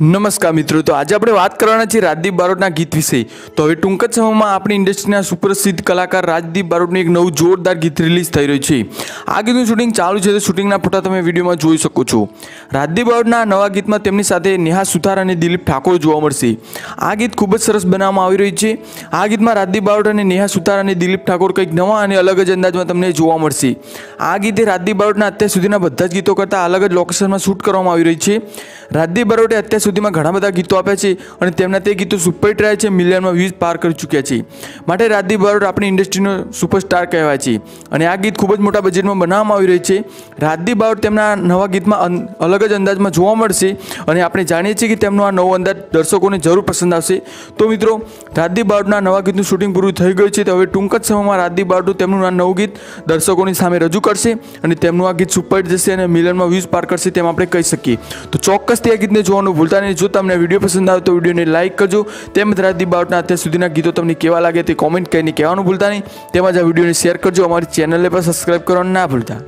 નમસ્કાર મિત્રો, તો આજે આપણે વાત કરવાના છીએ રાજદીપ બારોટના ગીત વિશે. તો હવે ટૂંક જ સમયમાં આપણી ઇન્ડસ્ટ્રીના સુપ્રસિદ્ધ કલાકાર રાજદીપ બારોટનું એક નવું જોરદાર ગીત રિલીઝ થઈ રહ્યું છે. આ ગીતનું શૂટિંગ ચાલુ છે, તો શૂટિંગના ફોટા તમે વિડીયોમાં જોઈ શકો છો. રાજદીપ બારોટના નવા ગીતમાં તેમની સાથે નેહા સુથાર અને દિલીપ ઠાકોર જોવા મળશે. આ ગીત ખૂબ જ સરસ બનાવવામાં આવી રહ્યું છે. આ ગીતમાં રાજદીપ બારોટ અને નેહા સુથાર અને દિલીપ ઠાકોર કંઈક નવા અને અલગ જ અંદાજમાં તમને જોવા મળશે. આ ગીતે રાજદીપ બારોટના અત્યાર સુધીના બધા જ ગીતો કરતાં અલગ જ લોકેશનમાં શૂટ કરવામાં આવી રહી છે. રાજદીપ બારોટે અત્યાર સુધીમાં ઘણા બધા ગીતો આપ્યા છે અને તેમના તે ગીતો સુપરહિટ રહ્યા છે, મિલિયનમાં વ્યૂઝ પાર કરી ચૂક્યા છે. માટે રાજદીપ બારોટ આપણી ઇન્ડસ્ટ્રીનો સુપરસ્ટાર કહેવાય છે અને આ ગીત ખૂબ જ મોટા બજેટમાં બનાવવામાં આવી રહ્યું છે. રાજદીપ બારોટ તેમના નવા ગીતમાં અલગ જ અંદાજમાં જોવા મળશે અને આપણે જાણીએ છીએ કે તેમનો આ નવો અંદાજ દર્શકોને જરૂર પસંદ આવશે. તો મિત્રો રાજદીપ બારોટના નવા ગીતનું શૂટિંગ પૂરું થઈ ગયું છે, તો હવે ટૂંક જ સમયમાં રાજદીપ બારોટ તેમનું આ નવું ગીત દર્શકોની સામે રજૂ કરશે અને તેમનું આ ગીત સુપરહિટ જશે અને મિલનમાં વ્યૂઝ પાર કરશે તેમ આપણે કહી શકીએ. તો ચોક્કસથી આ ગીતને જોવાનું ભૂલતા નહીં જો તમને વીડિયો પસંદ આવે તો વિડીયોને લાઇક કરજો. તેમજ રાજદીપ બારોટના અત્યાર સુધીના ગીતો તમને કેવા લાગે તે કોમેન્ટ કરીને કહેવાનું ભૂલતા નહીં. તેમજ આ વિડીયોને શેર કરજો. અમારી ચેનલને પણ સબસ્ક્રાઈબ કરવાનું ના ભૂલતા.